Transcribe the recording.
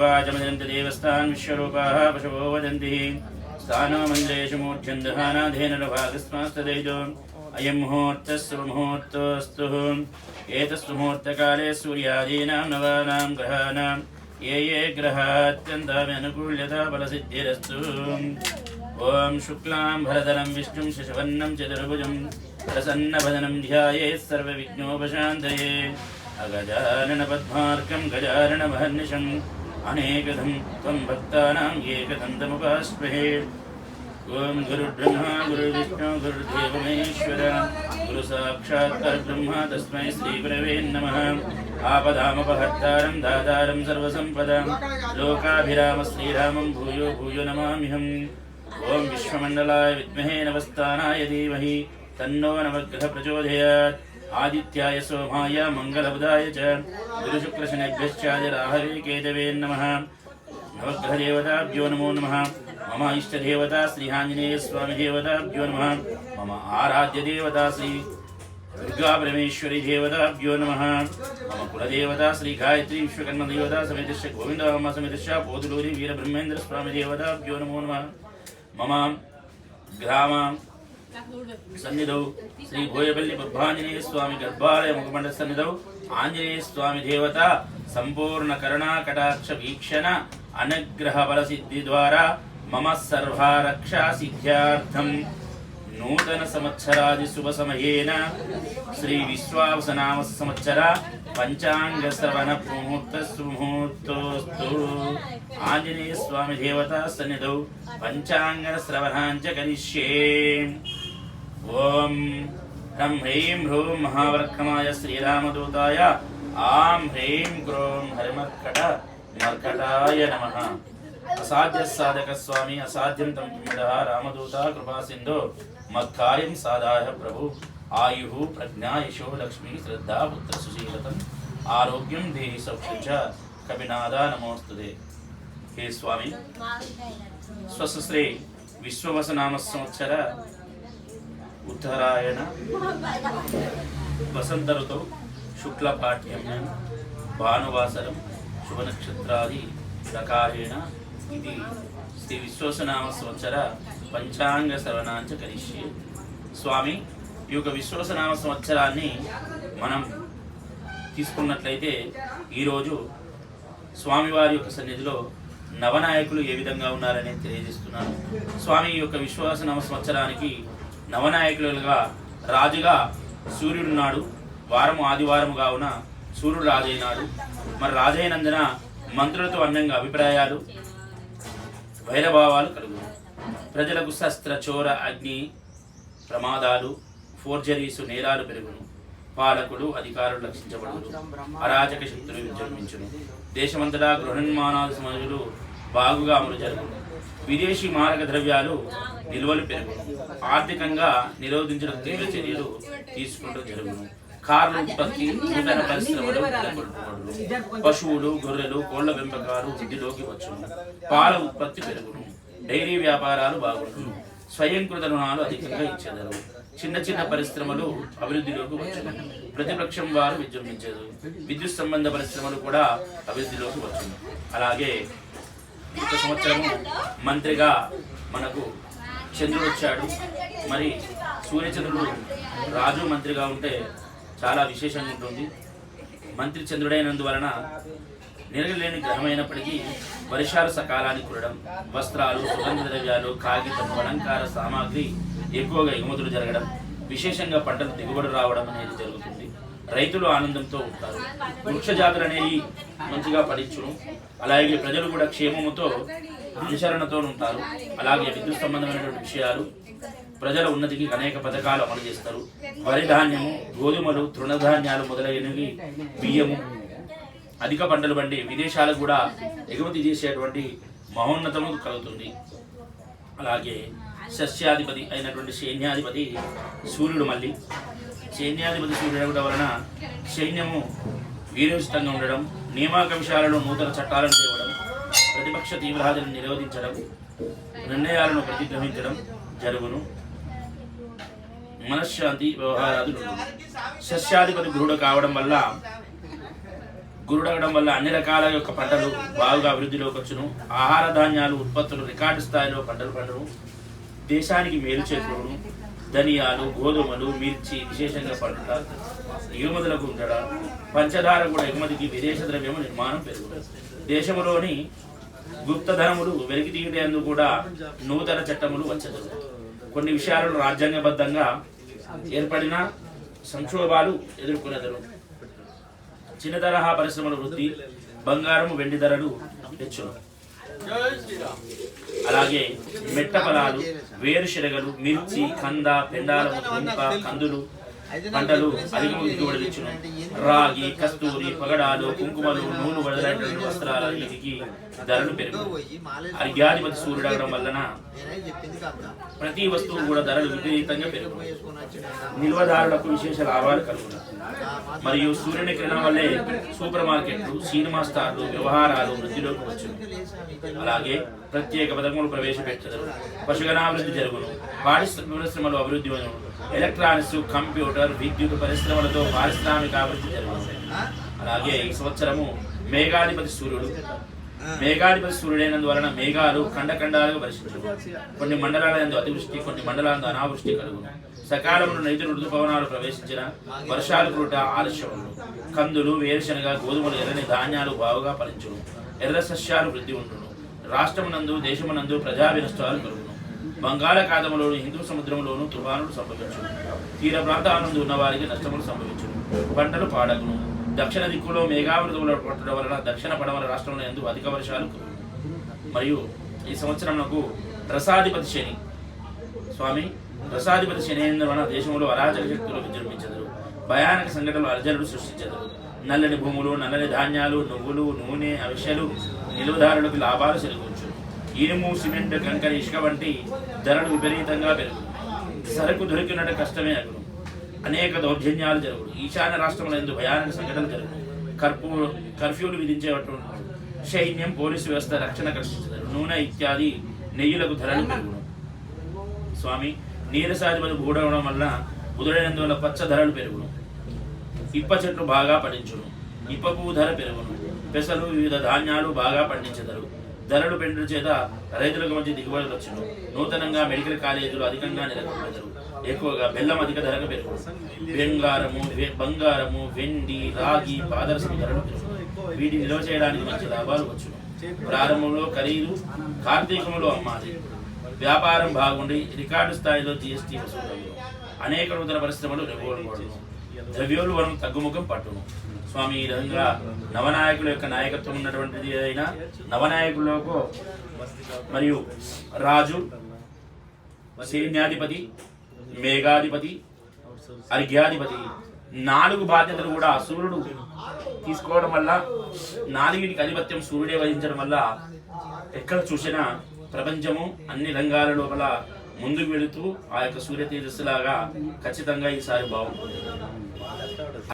वाचमदन्त देवस्थान् विश्वरूपाः पशवो वदन्ति स्थानमन्दिरेषु मूर्ध्यन्दहानाधेनभागस्मास्तदैतो अयं मुहूर्तः सुमुहूर्तोऽस्तु एतस्सु मुहूर्तकाले सूर्यादीनां नवानां ग्रहाणां ये ये ग्रहात्यन्तामि अनुकूल्यता फलसिद्धिरस्तु ॐ शुक्लां भरधरं विष्णुं शशवन्नं चतुर्भुजं प्रसन्नभजनं ध्यायेत् सर्वविघ्नोपशान्तये अगजाननपद्मार्कं गजाननमहर्निशम् అనేకదం త్వం భక్తానాం ఏకదంతముపాస్మహే ఓం గురుబ్రహ్మ గురువిష్ణు గురుదేవమేశ్వర గురు సాక్షాత్ పరబ్రహ్మ తస్మై శ్రీగురవే నమ ఆపదామపహర్తారం దాతారం సర్వసంపదాం లోకాభిరామ శ్రీరామం భూయో భూయో నమామిహం ఓం విశ్వమండలాయ విద్మహే నవస్థానాయ ధీమహి తన్నో నవగ్రహ ప్రచోదయాత్ आदित्याय सोमाय मङ्गलबुधाय च। गुरुशुक्रशनेभ्यश्चादिराहवे केतवे नमः। नवग्रहदेवताभ्यो नमो नमः। मम इष्टदेवता श्रीहाञ्जनेयस्वामिदेवताभ्यो नमः। मम आराध्यदेवता श्री दुर्गा परमेश्वरी देवताभ्यो नमः। मम कुलदेवता श्री गायत्री विश्वकर्मदेवता समेतश्च गोविन्दराम समेतश्च पोतुलूरि वीरब्रह्मेन्द्रस्वामिदेवताभ्यो नमो नमः। मम ग्राम సన్నిధౌ. శ్రీ భోయపల్లి పద్మాంజనేయ స్వామి గర్భాలయ ముఖమండ సన్నిధౌ. ఆంజనేయ స్వామి దేవత సంపూర్ణ కరుణా కటాక్ష వీక్షణ అనుగ్రహ బల సిద్ధి ద్వారా మమ సర్వారక్షా సిద్ధ్యార్థం. నూతన సంవత్సరాది శుభ సమయేన శ్రీ విశ్వావసనామ సంవత్సర పంచాంగ శ్రవణ ముహూర్త సుముహూర్తోస్తు. ఆంజనేయ స్వామి దేవత సన్నిధౌ. పంచాంగ శ్రవణాంచ కరిష్యే ఓం. హ్రం హ్రీం హ్రూం మహావర్కమాయ శ్రీరామదూతాయ. ఆం హ్రీం క్రోం హరిమర్కట మర్కటాయ నమ. అసాధ్య సాధక స్వామి అసాధ్యం తం కిమిద రామదూత కృపా సింధు. మత్కార్యం సాధాయ ప్రభు. ఆయు ప్రజ్ఞా యశో లక్ష్మీ శ్రద్ధా పుత్ర సుశీలతం. ఆరోగ్యం దేహి సౌఖ్యం కవినాద నమోస్తుదే హే స్వామి. స్వశ్రీ విశ్వవసనామ సంవత్సర. ఉత్తరాయణ వసంత ఋతౌ శుక్లపాఠ్యం భానువాసరం శుభనక్షత్రాది ప్రకారేణ ఇది శ్రీ విశ్వసనామ సంవత్సర పంచాంగ శ్రవణాంచ కరిష్యే. స్వామి ఈ యొక్క విశ్వసనామ సంవత్సరాన్ని మనం తీసుకున్నట్లయితే ఈరోజు స్వామివారి యొక్క సన్నిధిలో నవనాయకులు ఏ విధంగా ఉన్నారని తెలియజేస్తున్నాను. స్వామి యొక్క విశ్వాసనామ సంవత్సరానికి నవనాయకులుగా రాజుగా సూర్యుడున్నాడు. వారం ఆదివారం కావున సూర్యుడు రాజైనాడు. మరి రాజైనందున మంత్రులతో అన్నంగా అభిప్రాయాలు వైరభావాలు కలుగు ప్రజలకు శస్త్ర చోర అగ్ని ప్రమాదాలు ఫోర్జరీసు నేరాలు పెరుగును. పాలకుడు అధికారులు రక్షించబడును అరాచక శక్తులు విజృంభించును దేశమంతటా గృహనిర్మాణాలు సమయులు బాగుగా అమలు జరుగును. విదేశీ మారక ద్రవ్యాలు నిల్వలు పెరుగును ఆర్థికంగా నిరోధించిన తీవ్ర చర్యలు తీసుకుంటూ జరుగును. కార్ల ఉత్పత్తి నూతన పరిశ్రమలు పశువులు గొర్రెలు కోళ్ళ పెంపకాలు వృద్ధిలోకి వచ్చును. పాల ఉత్పత్తి పెరుగును. డైరీ వ్యాపారాలు బాగుండును. స్వయంకృత రుణాలు అధికంగా ఇచ్చేదరు. చిన్న చిన్న పరిశ్రమలు అభివృద్ధిలోకి వచ్చును. ప్రతిపక్షం వారు విజృంభించదు విద్యుత్ సంబంధ పరిశ్రమలు కూడా అభివృద్ధిలోకి వచ్చును. అలాగే గత సంవత్సరం మంత్రిగా మనకు చంద్రుడు వచ్చాడు. మరి సూర్యచంద్రుడు రాజు మంత్రిగా ఉంటే చాలా విశేషంగా ఉంటుంది. మంత్రి చంద్రుడైనందువలన నిరగలేని గ్రహమైనప్పటికీ వర్షాలు సకాలానికి కురడం వస్త్రాలు సుగంధ ద్రవ్యాలు కాగితం అలంకార సామాగ్రి ఎక్కువగా ఎగుమతులు జరగడం విశేషంగా పంటలు దిగుబడి రావడం అనేది జరుగుతుంది. రైతులు ఆనందంతో ఉంటారు. వృక్ష జాతులు అనేవి మంచిగా ఫలించును అలాగే ప్రజలు కూడా క్షేమముతో అనుసరణతో ఉంటారు. అలాగే విద్యుత్ సంబంధమైనటువంటి విషయాలు ప్రజల ఉన్నతికి అనేక పథకాలు అమలు చేస్తారు. వరి ధాన్యము గోధుమలు తృణధాన్యాలు మొదలైనవి బియ్యము అధిక పంటలు పండి విదేశాలకు కూడా ఎగుమతి చేసేటువంటి మహోన్నతము కలుగుతుంది. అలాగే సస్యాధిపతి అయినటువంటి సైన్యాధిపతి సూర్యుడు మళ్ళీ. సైన్యాధిపతి సూర్యుడు అవ్వడం వలన సైన్యము వీరోచితంగా ఉండడం నియామక విషయాలలో నూతన చట్టాలను తేవడం ప్రతిపక్ష తీవ్రవాదులను నిరోధించడం నిర్ణయాలను ప్రతిగ్రహించడం జరుగును. మనశ్శాంతి వ్యవహారాదులు సస్యాధిపతి గురుడు కావడం వల్ల గురుడగడం వల్ల అన్ని రకాల యొక్క పంటలు బాగా అభివృద్ధిలోకి వచ్చును. ఆహార ధాన్యాలు ఉత్పత్తులు రికార్డు స్థాయిలో పంటలు పండును. దేశానికి మేలు చేకూరును ధనియాలు గోధుమలు మిర్చి విశేషంగా పండుట ఎగుమతులకు ఉండడ పంచదార కూడా ఎగుమతికి విదేశ ద్రవ్యము నిర్మాణం పెరుగుతుంది దేశములోని గుప్తధనములు వెలికి తీయటందుకు కూడా నూతన చట్టములు వచ్చదు కొన్ని విషయాలను రాజ్యాంగబద్ధంగా ఏర్పడిన సంక్షోభాలు ఎదుర్కొనేదరు. చిన్న తరహా పరిశ్రమల వృద్ధి బంగారము వెండి ధరలు హెచ్చును. అలాగే మెట్ట ఫలాలు వేరుశెనగలు మిర్చి కంద పెందాల దుంప కందులు పంటలు వడలిచ్చును రాగి కస్తూరి పగడాలు కుంకుమలు నూనె వడలైన వస్త్రాల వీటికి ధరలు పెరుగు అర్ఘ్యాధిపతి సూర్యుడు అవడం వలన ప్రతి వస్తువు కూడా ధరలు విపరీతంగా పెరుగు నిల్వదారులకు విశేష లాభాలు కలుగును మరియు సూర్యుని కిరణం వల్లే సూపర్ మార్కెట్లు సినిమా స్టార్లు వ్యవహారాలు వృద్ధిలోకి వచ్చును అలాగే ప్రత్యేక పథకములు ప్రవేశపెట్టదు పశుగణాభివృద్ధి జరుగును పారిశ్రామిక పరిశ్రమలు అభివృద్ధి ఎలక్ట్రానిక్స్ కంప్యూటర్ విద్యుత్ పరిశ్రమలతో పారిశ్రామిక అభివృద్ధి జరుగును అలాగే ఈ సంవత్సరము మేఘాధిపతి సూర్యుడు. మేఘాధిపతి సూర్యుడైనందువలన మేఘాలు ఖండఖండాలుగా పరిశీలించు కొన్ని మండలాల అతివృష్టి కొన్ని మండలాల అనావృష్టి కలుగును సకాలంలో నైతులు ఋతుపవనాలు ప్రవేశించిన వర్షాలు కురుట ఆలస్యములు కందులు వేరుశనగ గోధుమలు ఎర్రని ధాన్యాలు బావుగా ఫలించును. ఎర్ర సస్యాలు వృద్ధి ఉండును. రాష్ట్రమునందు దేశమునందు ప్రజా వినష్టాలు కలుగును బంగాళాఖాతంలోను హిందూ సముద్రంలోను తుఫానులు సంభవించును. తీర ప్రాంతాలందు ఉన్న వారికి నష్టములు సంభవించును. పంటలు పాడగును. దక్షిణ దిక్కులో మేఘావృతములు పట్టడం వలన దక్షిణ పడమల రాష్ట్రంలో ఎందు అధిక వర్షాలు మరియు ఈ సంవత్సరం నాకు రసాధిపతి శని. స్వామి రసాధిపతి అయిన వలన దేశంలో అరాచక శక్తులు విజృంభించదు భయానక సంఘటనలు అర్జనులు సృష్టించదు నల్లని భూములు నల్లని ధాన్యాలు నువ్వులు నూనె అవిషలు నిలువదారులకు లాభాలు చెరుగు ఇనుము సిమెంట్ కంకర ఇసుక వంటి ధరలు విపరీతంగా పెరుగు సరుకు దొరికినట్టు కష్టమే అగును అనేక దౌర్జన్యాలు జరుగుడు ఈశాన్య రాష్ట్రంలో ఎందుకు భయానక సంఘటనలు జరుగును కర్ఫ్యూ కర్ఫ్యూలు విధించేవట్టు సైన్యం పోలీసు వ్యవస్థ రక్షణ కల్పించదు నూనె ఇత్యాది నెయ్యులకు ధరలు పెరుగును. స్వామి నీరసాధిపతి గూడవడం వల్ల కుదురైనందువల్ల పచ్చ ధరలు పెరుగును. ఇప్ప చెట్లు బాగా పండించును. ఇప్ప పువ్వు ధర పెరుగును. పెసలు వివిధ ధాన్యాలు బాగా పండించెదరు. ధరలు పెండు చేత రైతులకు మంచి దిగుబడులు వచ్చును నూతనంగా మెడికల్ కాలేజీలు అధికంగా నెలకొల్పెదరు ఎక్కువగా బెల్లం అధిక ధరకు పెరుగును బంగారము బంగారము వెండి రాగి పాదరసం ధరలు పెరుగును వీటిని నిల్వ చేయడానికి మంచి లాభాలు వచ్చును ప్రారంభంలో ఖరీదు కార్తీకంలో అమ్మాలి. వ్యాపారం బాగుండి రికార్డు స్థాయిలో జిఎస్టీ వసూలు అనేక నూతన పరిశ్రమలు నెలకొల్పబడును ద్రవ్యోల్బణం తగ్గుముఖం పట్టును. స్వామి ఈ విధంగా నవనాయకుల యొక్క నాయకత్వం ఉన్నటువంటిది ఏదైనా? నవనాయకులకు మరియు రాజు సైన్యాధిపతి మేఘాధిపతి అర్ఘ్యాధిపతి నాలుగు బాధ్యతలు కూడా సూర్యుడు తీసుకోవడం వల్ల నాలుగిటికి ఆధిపత్యం సూర్యుడే వహించడం వల్ల ఎక్కడ చూసినా ప్రపంచము అన్ని రంగాల లోపల ముందుకు వెళుతూ ఆ యొక్క సూర్య తేజస్సులాగా ఖచ్చితంగా ఈసారి బాగుంటుంది.